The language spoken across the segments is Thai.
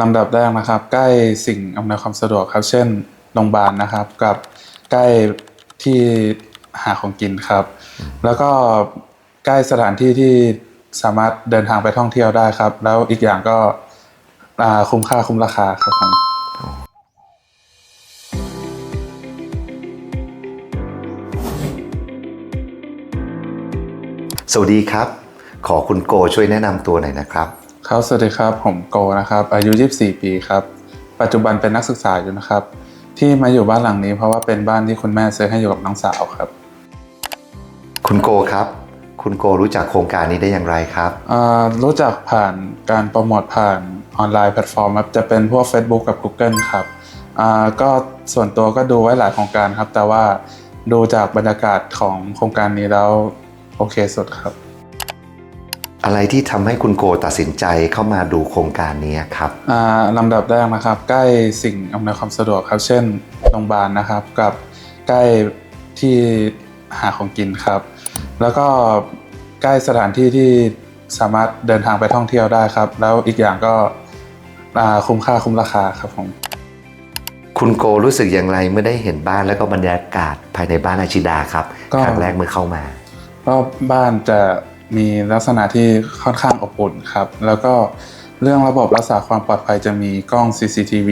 ลำดับแรกนะครับ ใกล้สิ่งอำนวยความสะดวกครับ เช่นโรงพยาบาลนะครับ กับใกล้ที่หาของกินครับ แล้วก็ใกล้สถานที่ที่สามารถเดินทางไปท่องเที่ยวได้ครับ แล้วอีกอย่างก็คุ้มค่าคุ้มราคาครับผมสวัสดีครับ ขอคุณโกช่วยแนะนำตัวหน่อยนะครับ ครับสวัสดีครับผมโกนะครับ อายุ 24 ปีครับ ปัจจุบันเป็นนักศึกษาอยู่นะครับ ที่มาอยู่บ้านหลังนี้เพราะว่าเป็นบ้านที่คุณแม่ซื้อให้อยู่กับน้องสาวครับ คุณโกครับ คุณโกรู้จักโครงการนี้ได้อย่างไรครับอ่ารู้จักผ่านการโปรโมทผ่านออนไลน์แพลตฟอร์มครับจะเป็นพวก Facebook กับ Google ครับอ่าก็ส่วนตัวก็ดูไว้หลายโครงการครับ แต่ว่าดูจากบรรยากาศของโครงการนี้แล้วโอเคสุดครับ อะไรที่ทำให้คุณโกตัดสินใจเข้ามาดูโครงการนี้ครับ อ่าลำดับแรกนะครับ ใกล้สิ่งอำนวยความสะดวกครับ เช่นโรงพยาบาลนะครับกับใกล้ที่หาของกินครับ แล้วก็ใกล้สถานที่ที่สามารถเดินทางไปท่องเที่ยวได้ครับ แล้วอีกอย่างก็อ่าคุ้มค่าคุ้มราคาครับผมคุณโกรู้สึกอย่างไรเมื่อได้เห็นบ้านแล้วก็บรรยากาศภายในบ้านอาชิดาครับก็ครั้งแรกเมื่อเข้ามา ก็บ้านจะ มีลักษณะที่ค่อนข้างอบอุ่นครับ แล้วก็เรื่องระบบรักษาความปลอดภัยจะมีกล้อง CCTV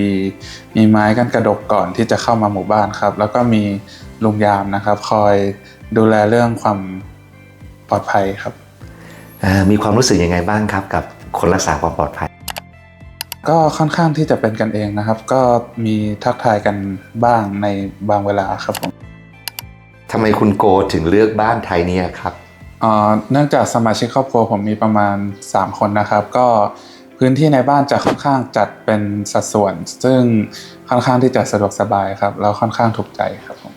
มีไม้กันกระดกก่อนที่จะเข้ามาหมู่บ้านครับ แล้วก็มีลุงยามนะครับ คอยดูแลเรื่องความปลอดภัยครับเอ่อมีความรู้สึกยังไงบ้างครับ กับคนรักษาความปลอดภัย ก็ค่อนข้างที่จะเป็นกันเองนะครับ ก็มีทักทายกันบ้างในบางเวลาครับผมทำไมคุณโกถึงเลือกบ้านไทยเนี่ยครับ เอ่อเนื่องจากสมาชิกครอบครัวผมมีประมาณ 3 คนนะครับ ก็พื้นที่ในบ้านจะค่อนข้างจัดเป็นสัดส่วน ซึ่งค่อนข้างที่จะสะดวกสบายครับแล้วค่อนข้างถูกใจครับผม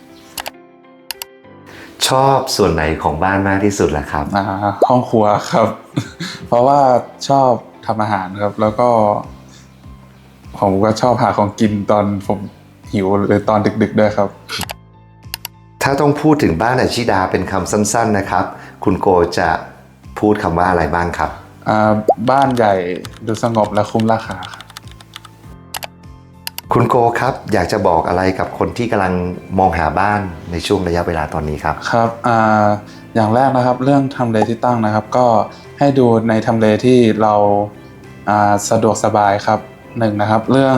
ชอบส่วนไหนของบ้านมากที่สุดล่ะครับอ่าห้องครัวครับ เพราะว่าชอบทำอาหารครับ แล้วก็ ผมก็ชอบหาของกินตอนผมหิวหรือตอนดึก ๆ ด้วยครับ ถ้าต้องพูดถึงบ้านอาชิดาเป็นคำสั้นๆนะครับ คุณโกจะพูดคำว่าอะไรบ้างครับ อ่าบ้านใหญ่ดูสงบและคุ้มราคาครับคุณโกครับอยากจะบอกอะไรกับคนที่กำลังมองหาบ้านในช่วงระยะเวลาตอนนี้ครับ ครับอ่าอย่างแรกนะครับเรื่องทำเลที่ตั้งนะครับ ก็ให้ดูในทำเลที่เราอ่าสะดวกสบายครับหนึ่งนะครับ เรื่อง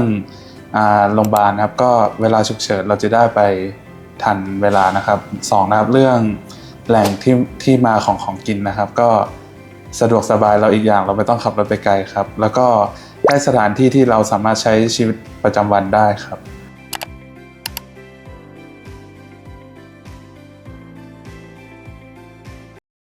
อ่าโรงพยาบาลนะครับก็เวลาฉุกเฉินเราจะได้ไป ทันเวลานะครับสองนะครับเรื่องแหล่งที่ที่มาของของกินนะครับ ก็สะดวกสบายเราอีกอย่างเราไม่ต้องขับรถไปไกลครับ แล้วก็ได้สถานที่ที่เราสามารถใช้ชีวิตประจำวันได้ครับ